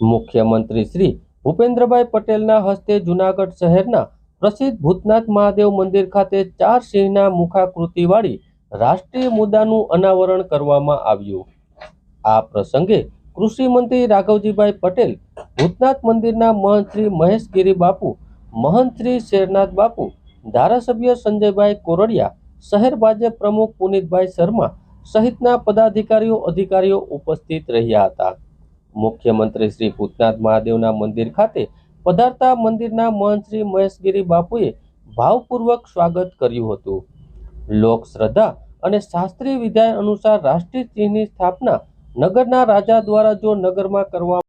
મુખ્યમંત્રી શ્રી ભૂપેન્દ્રભાઈ પટેલના હસ્તે જૂનાગઢ શહેરના પ્રસિદ્ધ ભૂતનાથ મહાદેવ મંદિર ખાતે ચાર સિંહના મુખાકૃતિવાળી રાષ્ટ્રીય મુદ્દાનું અનાવરણ કરવામાં આવ્યું. આ પ્રસંગે કૃષિ મંત્રી રાઘવજીભાઈ પટેલ, ભૂતનાથ મંદિરના મહંત શ્રી મહેશગીરી બાપુ મહંત શ્રી શેરનાથ બાપુ, ધારાસભ્ય સંજયભાઈ કોરડિયા, શહેર ભાજપ પ્રમુખ પુનિતભાઈ શર્મા સહિતના પદાધિકારીઓ, અધિકારીઓ ઉપસ્થિત રહ્યા હતા. મુખ્યમંત્રી શ્રી ભૂતનાથ મહાદેવના મંદિર ખાતે પધારતા મંદિરના મહંત શ્રી મહેશગીરી બાપુએ ભાવપૂર્વક સ્વાગત કર્યું હતું. લોક શ્રદ્ધા અને શાસ્ત્રીય વિધાન અનુસાર રાષ્ટ્રીય ચિહ્નની સ્થાપના નગરના રાજા દ્વારા જો નગરમાં કરવા